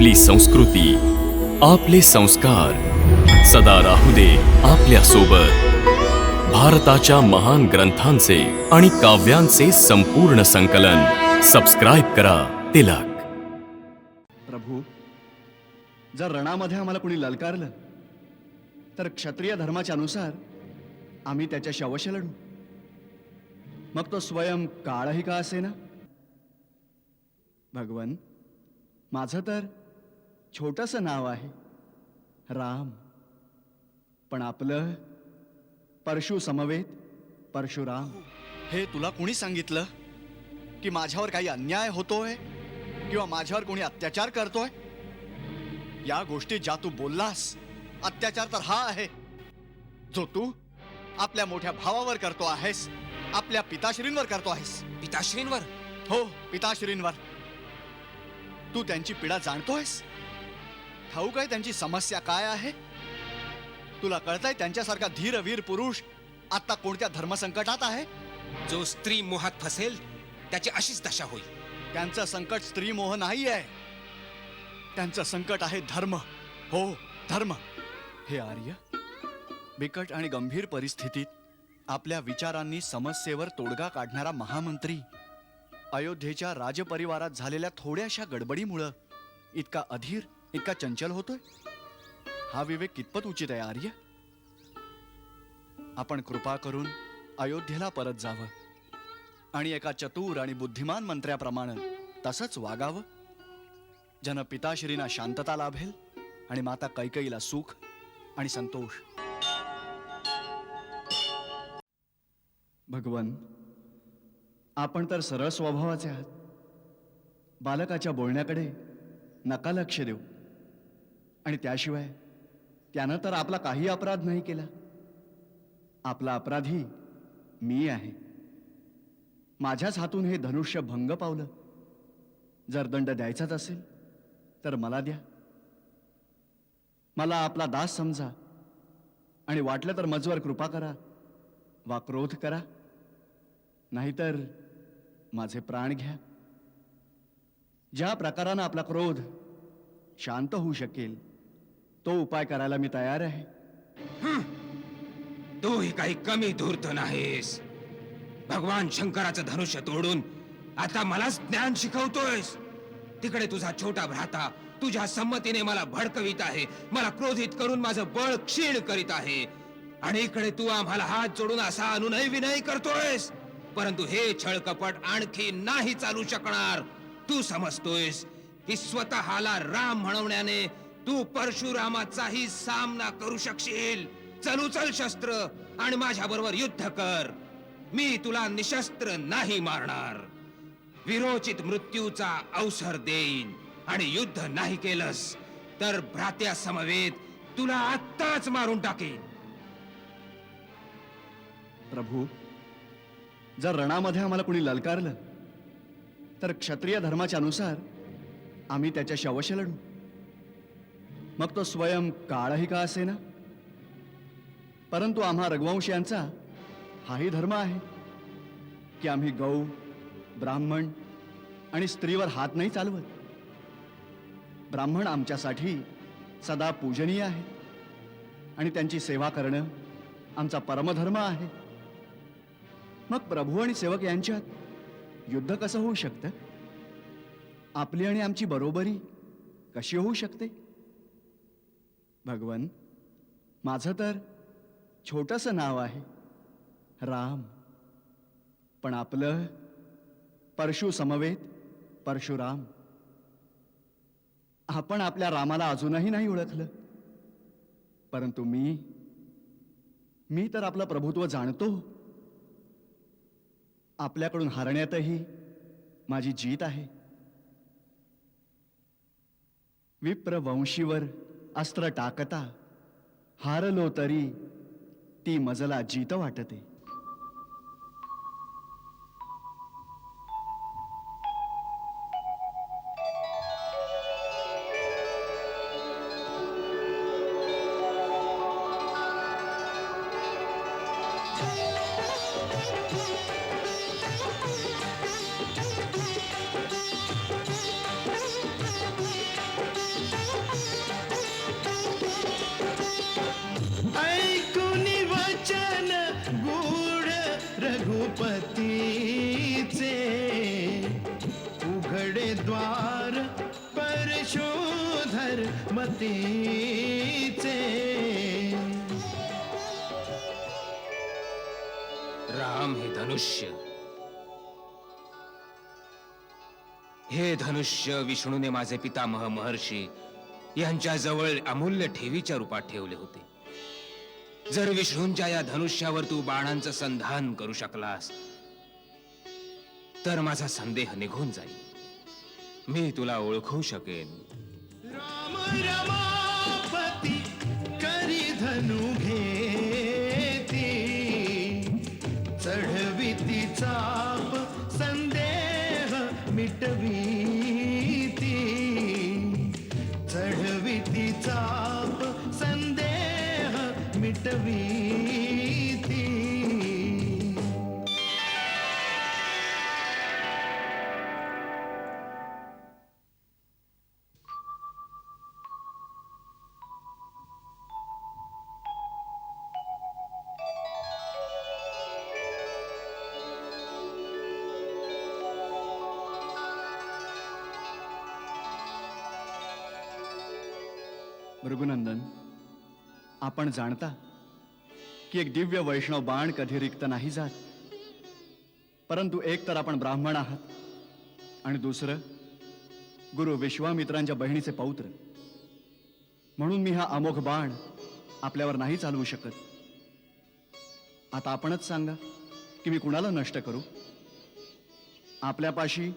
आपली संस्कृती आपले संस्कार सदा राहू दे आपल्यासोबत. भारताच्या महान ग्रंथांचे आणि काव्यांचे संपूर्ण संकलन सबस्क्राईब करा तिलक. प्रभू जर रणामध्ये आम्हाला कोणी ललकारलं तर क्षत्रिय धर्माच्या अनुसार आम्ही त्याच्याशी अवश्य लढू. मग तो स्वयं काळही का असे ना भगवन माझं तर छोटंसं नाव आहे. राम. पण आपलं परशु समवेत परशुराम. हे तुला कोणी सांगितलं? की माझ्यावर काही अन्याय होतोय? किंवा माझ्यावर कोणी अत्याचार करतोय? या गोष्टी ज्या तू बोललास अत्याचार तर हा आहे. जो तू आपल्या मोठ्या भावावर करतो आहेस आपल्या पिताश्रींवर करतो आहेस. पिताश्रींवर? हो पिताश्रींवर. तू त्यांची पीडा जाणतोयस? ठाऊक आहे त्यांची समस्या काय आहे? तुला कळतंय त्यांच्यासारखा धीरवीर पुरुष आता कोणत्या धर्मसंकटात आहे? जो स्त्री मोहात फसेल त्याची अशीच दशा होईल. त्यांचं संकट स्त्री मोह नाही आहे त्यांचं संकट आहे धर्म. हो धर्म. हे आर्य बिकट आणि गंभीर परिस्थितीत आपल्या विचारांनी समस्येवर तोडगा काढणारा महामंत्री अयोध्येच्या राजपरिवारात झालेल्या थोड्याशा गडबडीमुळं इतका अधीर इतका चंचल होतोय? हा विवेक कितपत उचित आहे आर्य? आपण कृपा करून अयोध्येला परत जावं आणि एका चतुर आणि बुद्धिमान मंत्र्याप्रमाणे तसंच वागावं. ज्यानं पिताश्रींना शांतता लाभेल आणि माता कैकईला सुख आणि संतोष. भगवन आपण तर सरळ स्वभावाचे आहात. बालकाच्या बोलण्याकडे नका लक्ष देऊ. आणि त्याशिवाय त्यानं तर आपला काही अपराध नाही केला. आपला अपराधी मी आहे. माझ्याच हातून हे धनुष्य भंग पावलं. जर दंड द्यायचाच असेल तर मला द्या. मला आपला दास समजा आणि वाटलं तर मजवर कृपा करा वा क्रोध करा. नाहीतर माझे प्राण घ्या. ज्या प्रकारानं आपला क्रोध शांत होऊ शकेल तो उपाय करायला मी तयार आहे. तूही काही कमी धूर्त नाहीस. भगवान शंकराचं धनुष्य तोडून आता मलाच ज्ञान शिकवतोयस. तिकडे तुझा छोटा भ्राता तुझ्या संमतीने मला भडकवित आहे. मला क्रोधित करून माझं बळ क्षीण करीत आहे. आणि इकडे तू आम्हाला हात जोडून असा अनुनय विनय करतोयस. परंतु हे छळकपट आणखी नाही चालू शकणार. तू समजतोयस की स्वतःला राम म्हणवण्याने तू परशुरामाचाही सामना करू शकशील. चल उचल शस्त्र आणि माझ्या बरोबर युद्ध कर. मी तुला निशस्त्र नाही मारणार. विरोचित मृत्यूचा अवसर देईन आणि युद्ध नाही केलंस तर भ्रात्या समवेत तुला आत्ताच मारून टाकेन. प्रभू जर रणामध्ये आम्हाला कोणी ललकारलं तर क्षत्रिय धर्माच्या अनुसार आम्ही त्याच्याशी अवश्य लढू. मग तो स्वयं काळही का असे ना परंतु आम्हा रघुवंशीयांचा हाही धर्म आहे की आम्ही गौ ब्राह्मण आणि स्त्रीवर हात नाही चालवत. ब्राह्मण आमच्यासाठी सदा पूजनीय आहे आणि त्यांची सेवा करणं आमचा परमधर्म आहे. मग प्रभू आणि सेवक यांच्यात युद्ध कसं होऊ शकतं? आपली आणि आमची बरोबरी कशी होऊ शकते? भगवन माझं तर छोटंसं नाव आहे. राम. पण आपलं परशु समवेत परशुराम. आपण आपल्या रामाला अजूनही नाही ओळखलं. परंतु मी मी तर आपलं प्रभुत्व जाणतो. आपल्याकडून हारण्यातही माझी जीत आहे. विप्र वंशीवर अस्त्र टाकता हारलो तरी ती मजला जीत वाटते. रघुपतीचे उघडे द्वार परशोधर मतीचे. राम हे धनुष्य. हे धनुष्य विष्णूने माझे पितामह महर्षी यांच्या जवळ अमूल्य ठेवीच्या रूपात ठेवले होते. जर विष्णूंच्या या धनुष्यावर तू बाणांचं संधान करू शकलास तर माझा संदेह निघून जाईल. मी तुला ओळखू शकेन. राम रमापती करी धनु घेती. चढविती चाप संदेह मिटवी आपण जाणता की एक दिव्य वैष्णव बाण कधी रिक्त नाही जात. परंतु एक तर आपण ब्राह्मण आहात आणि दुसरं गुरु विश्वामित्रांच्या बहिणीचे पौत्र. म्हणून मी हा अमोघ बाण आपल्यावर नाही चालवू शकत. आता आपणच सांगा की मी कुणाला नष्ट करू? आपल्यापाशी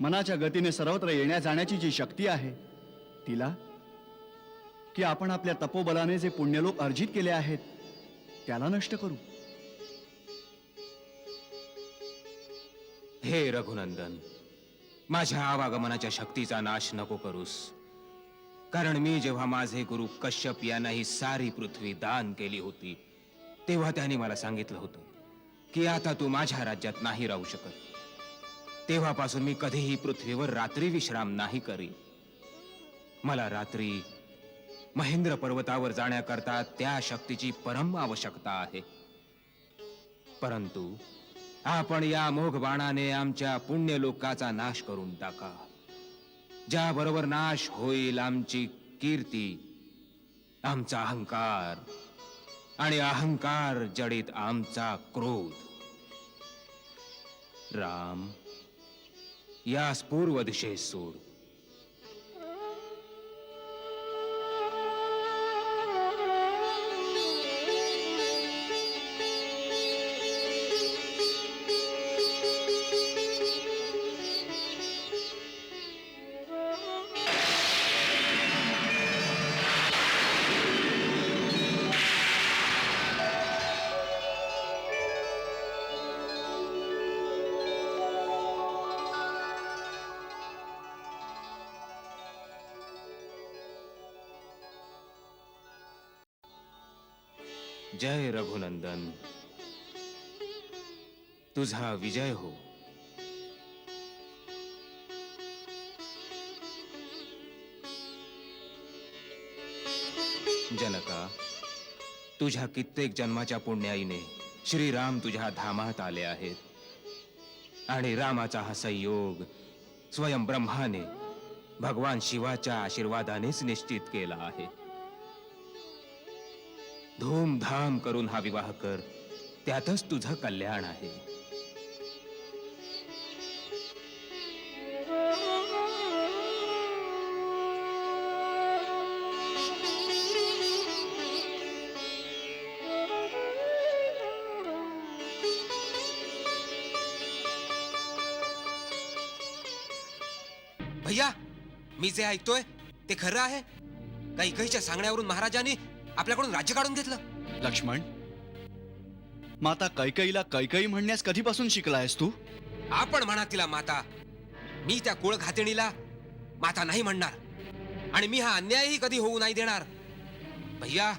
मनाच्या गतीने सर्वत्र येण्या जाण्याची जी शक्ती आहे तिला की आपण आपल्या तपोबलाने जे पुण्यलोक अर्जित केले आहेत त्याला नष्ट करू. हे रघुनंदन माझ्या आवागमनाच्या शक्तीचा नाश नको करूस. कारण मी जेव्हा माझे गुरु कश्यप यांना ही सारी पृथ्वी दान केली होती तेव्हा त्याने मला सांगितलं होतं की आता तू माझ्या राज्यात नाही राहू शकत. तेव्हापासून मी कधीही पृथ्वीवर रात्री विश्राम नाही करी मला रात्री महेंद्र पर्वतावर जाण्याकरता त्या शक्तीची परम आवश्यकता आहे. परंतु आपण या मोघ बाणाने आमच्या पुण्य लोकाचा नाश करून टाका. ज्याबरोबर नाश होईल आमची कीर्ती आमचा अहंकार आणि अहंकार जडित आमचा क्रोध. राम यास पूर्व दिशेस सोड. जय रघुनंदन। तुझा विजय हो। जनका तुझ्या कित्येक जन्माच्या पुण्याईने श्रीराम तुझ्या धामात आले आहेत आणि रामाचा हा संयोग स्वयं ब्रह्माने भगवान शिवाच्या आशीर्वादानेच निश्चित केला आहे. धूमधाम करून हा विवाह कर. त्यातच तुझं कल्याण आहे. भैया मी जे ऐकतोय ते खरं आहे? काही काहीच्या सांगण्यावरून महाराजांनी आपल्याकडून राज्य काढून घेतलं. लक्ष्मण माता कैकईला कैकई म्हणण्यास कधीपासून शिकलायस तू? आपण म्हणा तिला माता. मी त्या कुळ घातिणीला माता नाही म्हणणार. आणि मी हा अन्यायही कधी होऊ नाही देणार. भैया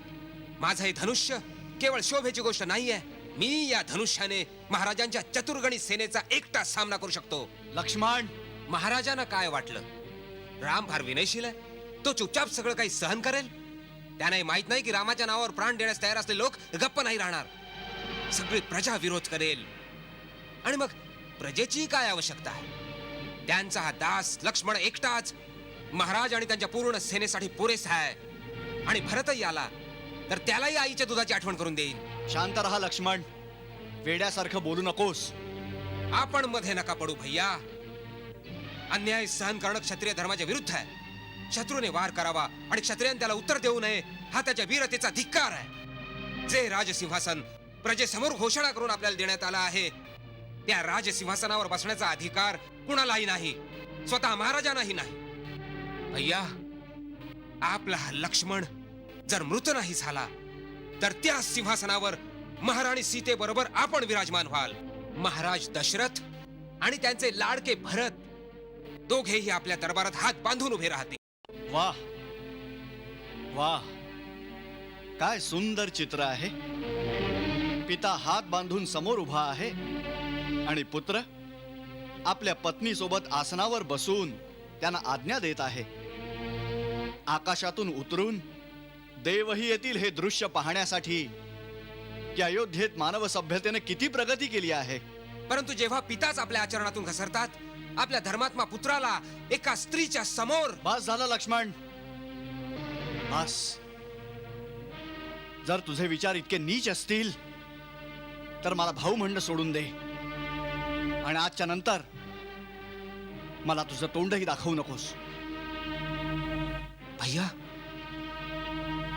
माझं हे धनुष्य केवळ शोभेची गोष्ट नाहीये. मी या धनुष्याने महाराजांच्या चतुर्गणी सेनेचा एकटा सामना करू शकतो. लक्ष्मण! महाराजांना काय वाटलं? राम फार विनयशील आहे? तो चुपचाप सगळं काही सहन करेल? त्यांनाही माहीत नाही की रामाच्या नावावर प्राण देण्यास तयार असलेले लोक गप्प नाही राहणार. सगळी प्रजा विरोध करेल. आणि मग प्रजेची काय आवश्यकता आहे? त्यांचा हा दास लक्ष्मण एकटाच महाराज आणि त्यांच्या पूर्ण सेनेसाठी पुरेसा आहे. आणि भरतही आला तर त्यालाही आईच्या दुधाची आठवण करून देईन. शांत रहा लक्ष्मण. वेड्यासारखं बोलू नकोस. आपण मध्ये नका पडू भैया. अन्याय सहन करणं क्षत्रिय धर्माच्या विरुद्ध आहे. शत्रूने वार करावा आणि क्षत्रियाने त्याला उत्तर देऊ नये हा त्याच्या वीरतेचा धिक्कार आहे. जे राजसिंहासन. प्रजेसमोर घोषणा करून आपल्याला देण्यात आला आहे. त्या राजसिंहासनावर बसण्याचा अधिकार कुणालाही नाही स्वतः महाराजांनाही नाही. अय्या आपला हा लक्ष्मण जर मृत नाही झाला तर त्या सिंहासनावर महाराणी सीतेबरोबर आपण विराजमान व्हाल. महाराज दशरथ आणि त्यांचे लाडके भरत दोघेही आपल्या दरबारात हात बांधून उभे राहतील. वाह वाह काय सुंदर चित्र आहे. पिता हात बांधून समोर उभा आहे आणि पुत्र आपल्या पत्नी सोबत आसनावर बसून त्यांना आज्ञा देत आहे. आकाशातून उतरून देवही येतील हे दृश्य पाहण्यासाठी की अयोध्येत मानव सभ्यतेने किती प्रगती केली आहे. परंतु जेव्हा पिताच आपल्या आचरणातून घसरतात आपल्या धर्मात्मा पुत्राला एका स्त्रीच्या समोर. बस झालं लक्ष्मण. बस. जर तुझे विचार इतके नीच असतील तर मला भाऊ म्हणणं सोडून दे. आणि आजच्या नंतर मला तुझं तोंडही दाखवू नकोस. भैया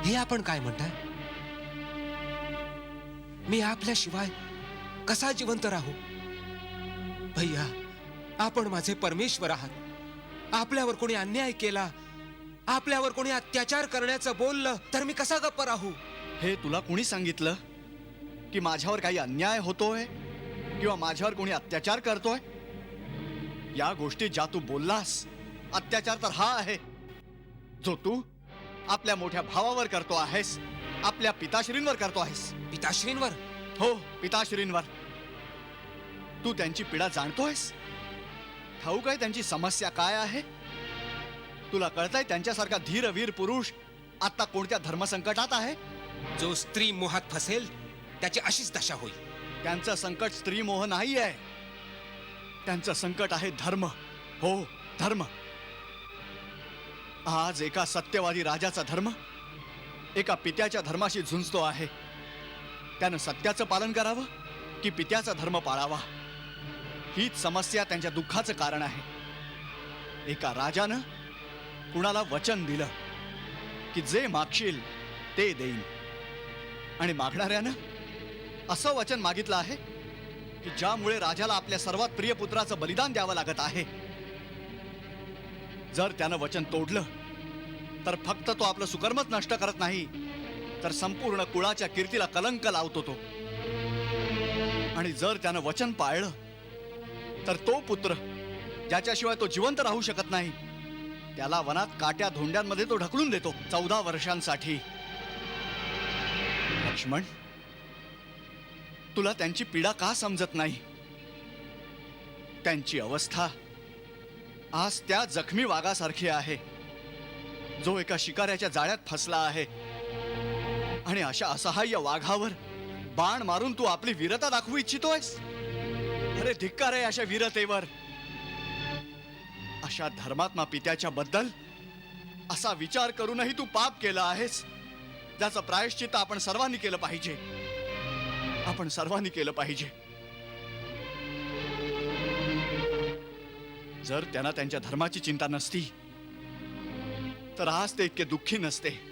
हे आपण काय म्हणताय? मी आपल्याशिवाय कसा जिवंत राहू? भैया आपण माझे परमेश्वर आहात. आपल्यावर कोणी अन्याय केला आपल्यावर कोणी अत्याचार करण्याचं बोललं तर मी कसा गप्प राहू? हे तुला कोणी सांगितलं? की माझ्यावर काही अन्याय होतोय? किंवा माझ्यावर कोणी अत्याचार करतोय? या गोष्टी ज्या तू बोललास अत्याचार तर हा आहे. जो तू आपल्या मोठ्या भावावर करतो आहेस आपल्या पिताश्रींवर करतो आहेस. पिताश्रींवर? हो पिताश्रींवर. तू त्यांची पीडा जाणतोयस? ठाऊक आहे त्यांची समस्या काय आहे? तुला कळतंय त्यांच्यासारखा धीरवीर पुरुष आता कोणत्या धर्मसंकटात आहे? जो स्त्री मोहात फसेल त्याची अशीच दशा होईल. त्यांचं संकट स्त्री मोह नाही आहे त्यांचं संकट आहे धर्म. हो धर्म. आज एका सत्यवादी राजाचा धर्म एका पित्याच्या धर्माशी झुंजतो आहे. त्यानं सत्याचं पालन करावं की पित्याचा धर्म पाळावा? हीच समस्या त्यांच्या दुःखाचं कारण आहे. एका राजानं कुणाला वचन दिलं की जे मागशील ते देईन. आणि मागणाऱ्यानं असं वचन मागितलं आहे की ज्यामुळे राजाला आपल्या सर्वात प्रिय पुत्राचं बलिदान द्यावं लागत आहे. जर त्यानं वचन तोडलं तर फक्त तो आपलं सुकर्मच नष्ट करत नाही तर संपूर्ण कुळाच्या कीर्तीला कलंक लावतो तो. आणि जर त्यानं वचन पाळलं तर तो पुत्र ज्याच्याशिवाय तो जिवंत राहू शकत नाही त्याला वनात काट्या धोंड्यांमध्ये तो ढकलून देतो चौदा वर्षांसाठी. लक्ष्मण तुला त्यांची पीडा का समजत नाही? त्यांची अवस्था आज त्या जखमी वाघासारखी आहे. जो एका शिकाऱ्याच्या जाळ्यात फसला आहे. आणि अशा असहाय्य वाघावर बाण मारून तू आपली वीरता दाखवू इच्छितोयस? अरे धिक्कार आहे अशा वीरतेवर. अशा धर्मात्मा पित्याच्या बद्दल असा विचार करूनही तू पाप केला आहेस ज्याचं प्रायश्चित आपण सर्वांनी केलं पाहिजे. आपण सर्वांनी केलं पाहिजे. जर त्यांना त्यांच्या धर्माची चिंता नसती तर आज ते इतके दुःखी नसते.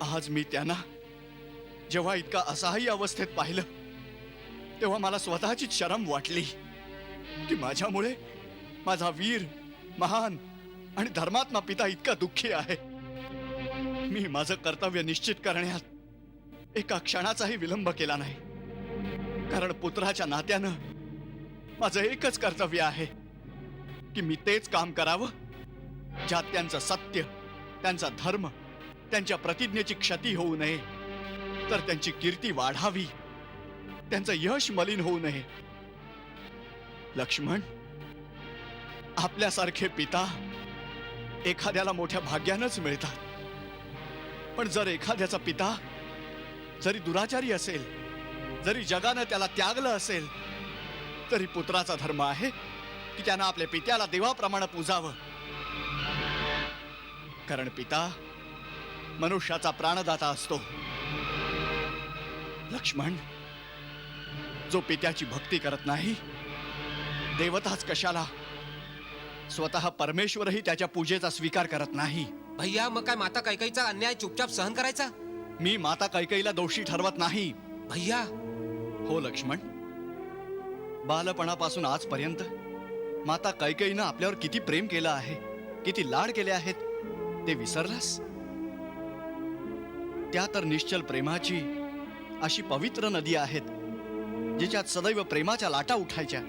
आज मी त्यांना जेव्हा इतका असहाय्य अवस्थेत पाहिलं तेव्हा मला स्वतःचीच शरम वाटली की माझ्यामुळे माझा वीर महान आणि धर्मात्मा पिता इतका दुःखी आहे. मी माझं कर्तव्य निश्चित करण्यात एका क्षणाचाही विलंब केला नाही. कारण पुत्राच्या नात्यानं माझं एकच कर्तव्य आहे की मी तेच काम करावं ज्यात त्यांचं सत्य त्यांचा धर्म त्यांच्या प्रतिज्ञेची क्षती होऊ नये. तर त्यांची कीर्ती वाढावी. त्यांचं यश मलिन होऊ नये. लक्ष्मण आपल्यासारखे पिता एखाद्याला मोठ्या भाग्यानंच मिळतात. पण जर एखाद्याचा पिता जरी दुराचारी असेल जरी जगानं त्याला त्यागलं असेल तरी पुत्राचा धर्म आहे की त्यानं आपल्या पित्याला देवाप्रमाणे पूजावं. कारण पिता मनुष्याचा प्राणदाता असतो. लक्ष्मण जो पित्याची भक्ती करत नाही देवताच कशाला? स्वतः परमेश्वरही त्याच्या पूजेचा स्वीकार करत नाही. भैया मग काय माता कैकईचा अन्याय चुपचाप सहन करायचा? मी माता कैकईला दोषी ठरवत नाही. भैया! हो लक्ष्मण. बालपणापासून आजपर्यंत माता कैकईनं आपल्यावर किती प्रेम केलं आहे किती लाड केले आहेत ते विसरलास? त्या तर निश्चल प्रेमाची अशी पवित्र नदी आहेत जिच्यात सदैव प्रेमाच्या लाटा उठायच्या.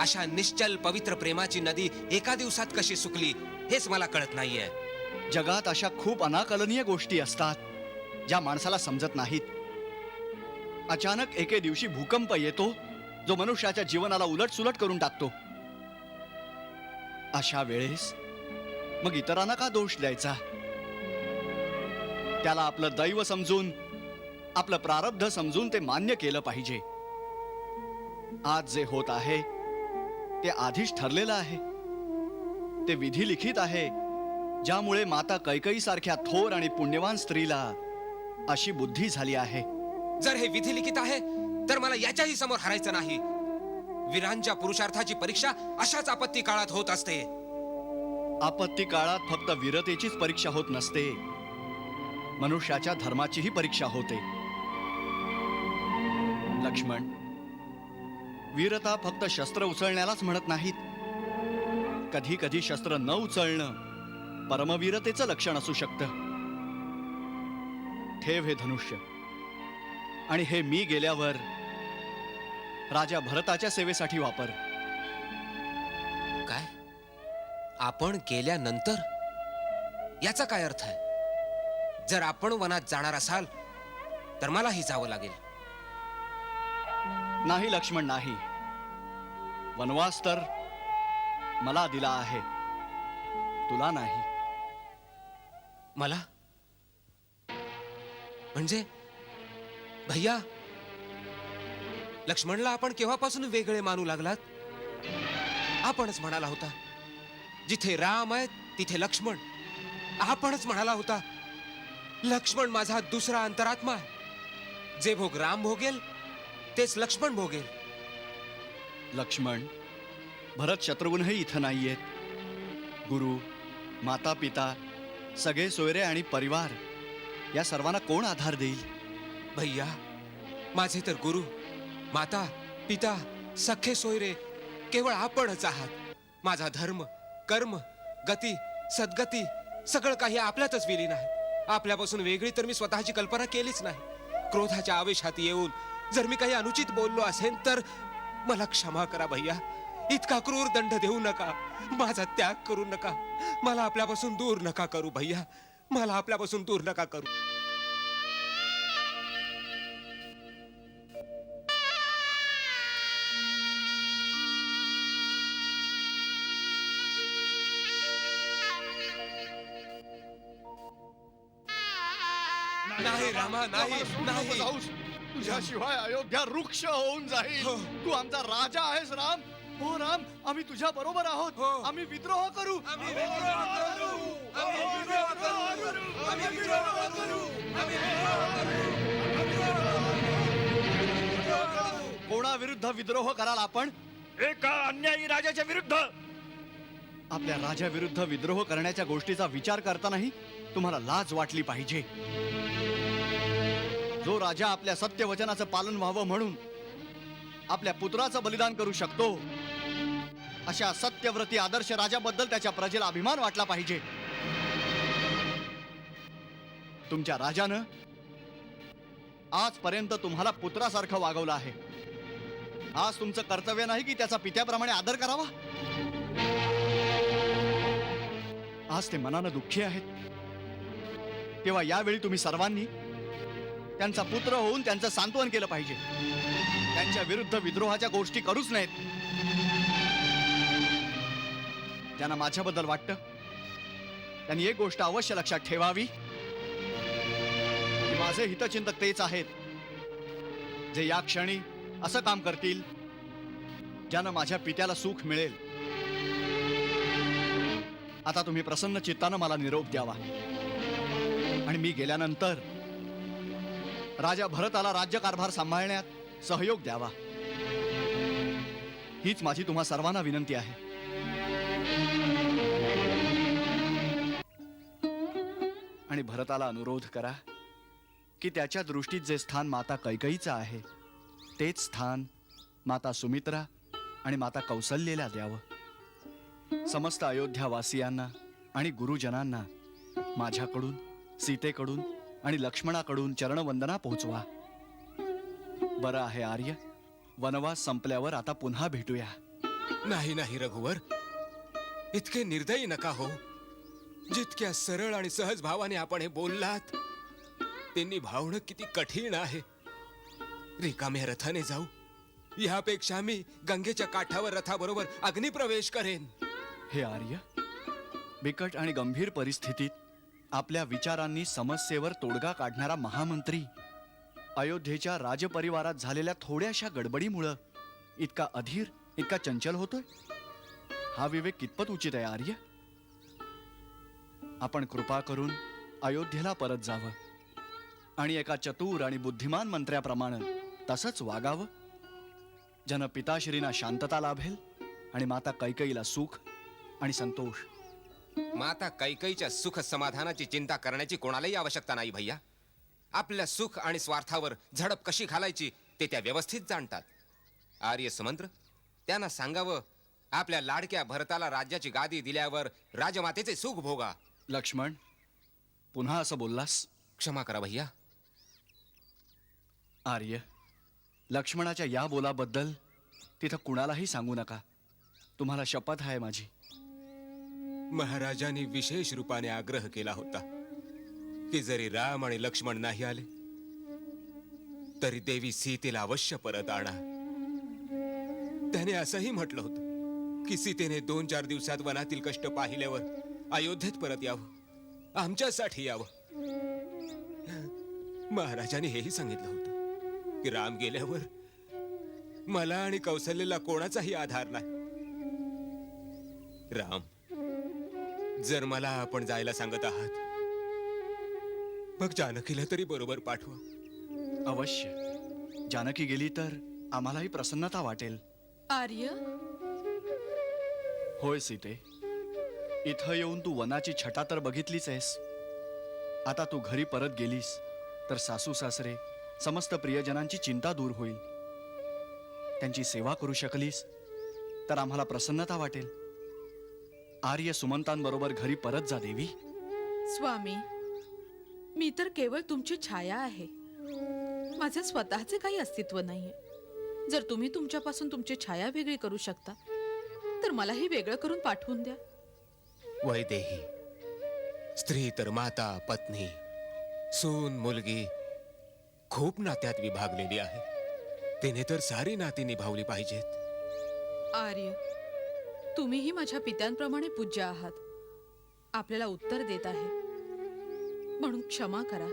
अशा निश्चल पवित्र प्रेमाची नदी एका दिवसात कशी सुकली हेच मला कळत नाहीये. जगात अशा खूप अनाकलनीय गोष्टी असतात ज्या माणसाला समजत नाहीत. अचानक एके दिवशी भूकंप येतो जो मनुष्याच्या जीवनाला उलटसुलट करून टाकतो. अशा वेळेस मग इतरांना का दोष द्यायचा? त्याला आपलं दैव समजून आपलं प्रारब्ध समजून ते मान्य केलं पाहिजे. आज जे होत आहे ते आधीच ठरलेलं आहे. ते विधी लिखित आहे ज्यामुळे माता कैकई सारख्या थोर आणि पुण्यवान स्त्रीला अशी बुद्धी झाली आहे. जर हे विधी लिखित आहे तर मला याच्याही समोर हरायचं नाही. वीरांच्या पुरुषार्थाची परीक्षा अशाच आपत्ती काळात होत असते. आपत्ती काळात फक्त वीरतेचीच परीक्षा होत नसते. मनुष्याच्या धर्माचीही परीक्षा होते. लक्ष्मण वीरता फक्त शस्त्र उचलण्यालाच म्हणत नाहीत. कधी कधी शस्त्र न उचलणं परमवीरतेचं लक्षण असू शकतं. ठेव हे धनुष्य. आणि हे मी गेल्यावर राजा भरताच्या सेवेसाठी वापर. काय? आपण गेल्यानंतर? याचा काय अर्थ आहे? जर आपण वनात जाणार असाल तर मलाही जावं लागेल. नाही लक्ष्मण नाही. वनवास तर मला दिला आहे. तुला नाही. मला? म्हणजे? भैया लक्ष्मणला आपण केव्हापासून वेगळे मानू लागलात? आपणच म्हणाला होता जिथे राम आहेत तिथे लक्ष्मण. आपणच म्हणाला होता लक्ष्मण माझा दुसरा अंतरात्मा आहे. जे भोग राम भोगेल तेच लक्ष्मण भोगेल. लक्ष्मण भरत शत्रुघ्नही इथं नाहीयेत. गुरु माता पिता सगळे सोयरे आणि परिवार या सर्वांना कोण आधार देईल? भैया माझे तर गुरु माता पिता सख्खे सोयरे केवळ आपणच आहात. माझा धर्म कर्म गती सद्गती सगळं काही आपल्यातच विलीन आहे. आपल्यापासून वेगळी तर मी स्वतःची कल्पना केलीच नाही. क्रोधाच्या आवेशात येऊन जर मी काही अनुचित बोललो असेल तर मला क्षमा करा भैया. इतका क्रूर दंड देऊ नका. माझा त्याग करू नका. मला आपल्यापासून दूर नका करू भैया. मला आपल्यापासून दूर नका करू. नाही नाही नाही तुझ्याशिवाय अयोध्या वृक्ष होऊन जाईल हो. तू आमचा राजा आहेस राम हो राम आम्ही तुझ्या बरोबर आहोत हो. आम्ही विद्रोह करू आम्ही विद्रोह करू. आम्ही विद्रोह करू. आम्ही विद्रोह करू. आम्ही विद्रोह करू. कोणाविरुद्ध विद्रोह कराल आपण एका अन्यायी राजाच्या विरुद्ध आपल्या राजाविरुद्ध विद्रोह करण्याच्या गोष्टीचा विचार करतानाही तुम्हाला लाज वाटली पाहिजे जो राजा आपल्या सत्यवचनाचं पालन व्हावं म्हणून आपल्या पुत्राचं बलिदान करू शकतो अशा सत्यव्रती आदर्श राजाबद्दल त्याच्या प्रजेला अभिमान वाटला पाहिजे. तुमच्या राजानं आजपर्यंत तुम्हाला पुत्रासारखं वागवलं आहे. आज तुमचं कर्तव्य नाही की त्याचा पित्याप्रमाणे आदर करावा? आज ते मनानं दुःखी आहेत. तेव्हा यावेळी तुम्ही सर्वांनी त्यांचा पुत्र होऊन त्यांचं सांत्वन केलं पाहिजे. त्यांच्या विरुद्ध विद्रोहाच्या गोष्टी करूच नाहीत त्यांना माझ्याबद्दल वाटतं. त्यांनी एक गोष्ट अवश्य लक्षात ठेवावी. माझे हितचिंतक तेच आहेत. जे या क्षणी असं काम करतील ज्यानं माझ्या पित्याला सुख मिळेल. आता तुम्ही प्रसन्न चित्तानं मला निरोप द्यावा. आणि मी गेल्यानंतर राजा भरताला राज्यकारभार सांभाळण्यात सहयोग द्यावा. हीच माझी तुम्हा सर्वांना विनंती आहे. आणि भरताला अनुरोध करा की त्याच्या दृष्टीत जे स्थान माता कैकईचं आहे तेच स्थान माता सुमित्रा आणि माता कौसल्येला द्यावं. समस्त अयोध्यावासियांना आणि गुरुजनांना माझ्याकडून सीतेकडून आणि लक्ष्मणाकडून चरणवंदना पोहोचवा बरं आहे आर्य. वनवास संपल्यावर आता पुन्हा भेटूया. नाही नाही रघुवर. इतके निर्दयी नका हो. जितक्या सरळ आणि सहज भावाने आपण हे बोललात ते निभावणं किती कठीण आहे. रिकाम्या रथाने जाऊ. यापेक्षा मी गंगेच्या काठावर रथाबरोबर अग्निप्रवेश करेन. हे आर्य बिकट आणि गंभीर परिस्थितीत आपल्या विचारांनी समस्येवर तोडगा काढणारा महामंत्री. अयोध्येच्या राजपरिवारात झालेल्या थोड्याशा गडबडीमुळं इतका अधीर इतका चंचल होतोय? हा विवेक कितपत उचित आहे आर्य? आपण कृपा करून अयोध्येला परत जावं. आणि एका चतुर आणि बुद्धिमान मंत्र्याप्रमाणे तसंच वागावं. जन पिताश्रींना शांतता लाभेल आणि माता कैकईला सुख आणि संतोष. माता कैकईच्या सुख समाधानाची चिंता करण्याची कोणालाही आवश्यकता नाही भैया. आपल्या सुख आणि स्वार्थावर झडप कशी घालायची ते त्या व्यवस्थित जाणतात. आर्य समंत्र त्यांना सांगावं आपल्या लाडक्या भरताला राज्याची गादी दिल्यावर राजमातेचे सुख भोगा. लक्ष्मण पुन्हा असं बोललास? क्षमा करा भैया. आर्य लक्ष्मणाच्या या बोलाबद्दल तिथं कुणालाही सांगू नका. तुम्हाला शपथ आहे माझी. महाराजांनी विशेष रूपाने आग्रह केला होता की जरी राम आणि लक्ष्मण नाही आले तरी देवी सीतेला अवश्य परत आणा. त्याने असंही म्हटलं होतं की सीतेने दोन चार दिवसात वनातील कष्ट पाहिल्यावर अयोध्येत परत यावं आमच्यासाठी यावं. महाराजांनी हेही सांगितलं होतं की राम गेल्यावर मला आणि कौशल्यला कोणाचाही आधार नाही. राम जर मला आपण जायला सांगत आहात मग जानकीला तरी बरोबर पाठवा. अवश्य. जानकी गेली तर आम्हालाही प्रसन्नता वाटेल. आर्य? होय सीते. इथं येऊन तू वनाची छटा तर बघितलीच आहेस. आता तू घरी परत गेलीस तर सासू सासरे समस्त प्रियजनांची चिंता दूर होईल. त्यांची सेवा करू शकलीस तर आम्हाला प्रसन्नता वाटेल. आर्य सुमंतांबरोबर घरी परत जा देवी. स्वामी मी तर केवळ तुमची छाया आहे. माझे स्वतःचे काही अस्तित्व नाहीये. जर तुम्ही तुमच्यापासून तुमची छाया वेगळी करू शकता तर मलाही वेगळं करून पाठवून द्या. वैदेही स्त्री तर माता पत्नी सून मुलगी खूप नात्यात विभागलेली आहे. तिने तर सारी नाती निभावली पाहिजेत. आर्य तुम्हीही माझ्या पित्यांप्रमाणे पूज्य आहात. आपल्याला उत्तर देत आहे. म्हणून क्षमा करा.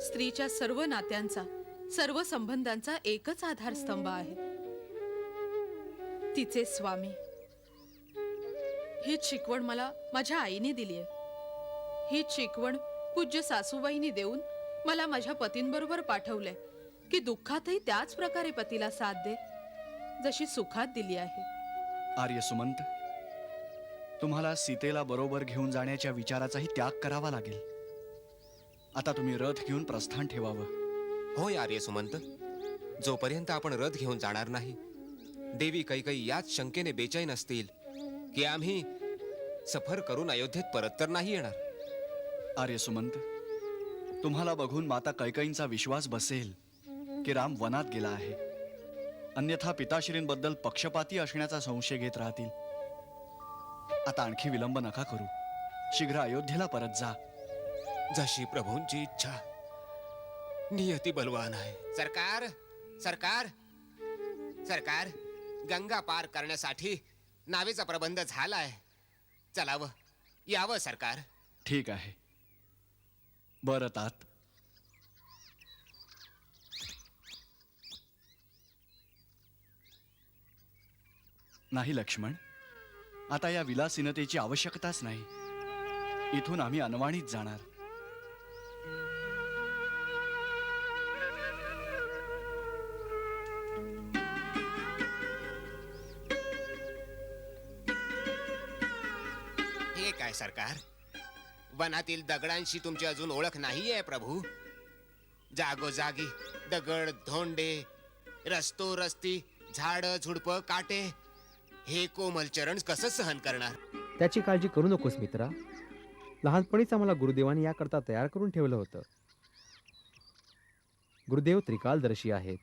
स्त्रीच्या सर्व नात्यांचा सर्व संबंधांचा एकच आधारस्तंभ आहे. तिचे स्वामी हीच शिकवण मला माझ्या आईने दिली आहे हीच शिकवण पूज्य सासूबाईंनी देऊन मला माझ्या पतींबरोबर पाठवलंय की दुःखातही त्याच प्रकारे पतीला साथ दे जशी सुखात दिली आहे. आर्य सुमंत तुम्हाला सीतेला बरोबर घेऊन जाण्याच्या विचाराचाही त्याग करावा लागेल. आता तुम्ही रथ घेऊन प्रस्थान ठेवावं. होय आर्य सुमंत जोपर्यंत आपण रथ घेऊन जाणार नाही देवी कैकई याच शंकेने बेचैन असतील की आम्ही सफर करून अयोध्येत परत तर नाही येणार. आर्य सुमंत तुम्हाला बघून माता कैकईंचा विश्वास बसेल की राम वनात गेला आहे. अन्यथा पिताश्रींबद्दल पक्षपाती असण्याचा संशय घेत राहतील. आता आणखी विलंब नका करू. शीघ्र अयोध्येला परत जा. जशी प्रभूंची इच्छा. नियती बलवान आहे. सरकार सरकार सरकार गंगा पार करण्यासाठी नावेचा प्रबंध झालाय. चलावं. यावं सरकार. ठीक आहे. बरं तात. नाही लक्ष्मण. आता या विलासिनतेची आवश्यकताच नाही. इथून आम्ही अनवाणीत जाणार. हे काय सरकार? वनातील दगडांशी तुमची अजून ओळख नाहीये प्रभू. जागोजागी दगड धोंडे रस्तो रस्ती झाड झुडप काटे हे कोमल चरण कसं सहन करणार? त्याची काळजी करू नकोस मित्रा. लहानपणीच आम्हाला गुरुदेवाने याकरता तयार करून ठेवलं होतं. गुरुदेव त्रिकालदर्शी आहेत.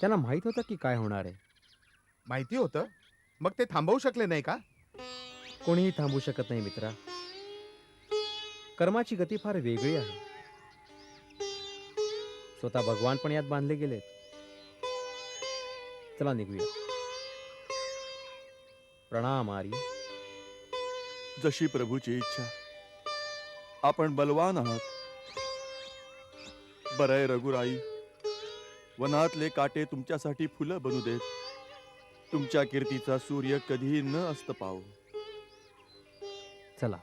त्यांना माहीत होतं की काय होणार आहे. माहिती होतं? मग ते थांबवू शकले नाही का? कोणीही थांबू शकत नाही मित्रा. कर्माची गती फार वेगळी आहे. स्वतः भगवान पण यात बांधले गेलेत. चला निघूया. प्रणाम आर्य जशी प्रभूची इच्छा। आपण बलवान आहात। बरंय रघुराई वनातले काटे तुमच्यासाठी फुलं बनू देत। तुमच्या कीर्तीचा सूर्य कधीही न अस्त पावो चला।